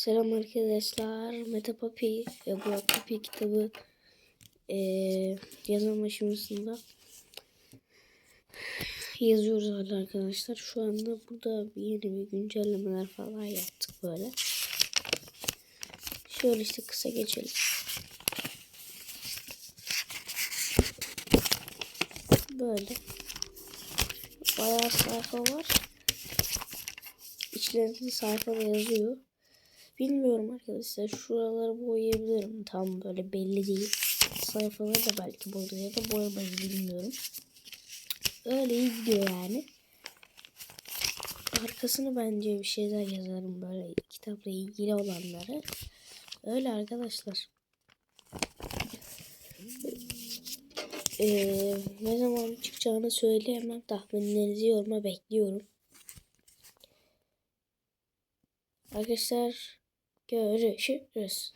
Selam arkadaşlar. Meta Papi ve bu Papi kitabı eee yazım aşamasında yazıyoruz hala arkadaşlar. Şu anda burada bir yeni bir güncellemeler falan yaptık böyle. Şöyle işte kısa geçelim. Böyle. Bayağı sayfa var. İçlerinde sayfada yazıyor. Bilmiyorum arkadaşlar. Şuraları boyayabilirim. Tam böyle belli değil. Sayfaları da belki boyadı ya da boyamayı bilmiyorum. Öyle gidiyor yani. Arkasını bence bir şeyler yazarım böyle kitapla ilgili olanları. Öyle arkadaşlar. Ee, ne zaman çıkacağını söyleyemem. Tahminlerinizi yoruma bekliyorum. Arkadaşlar görüşürüz.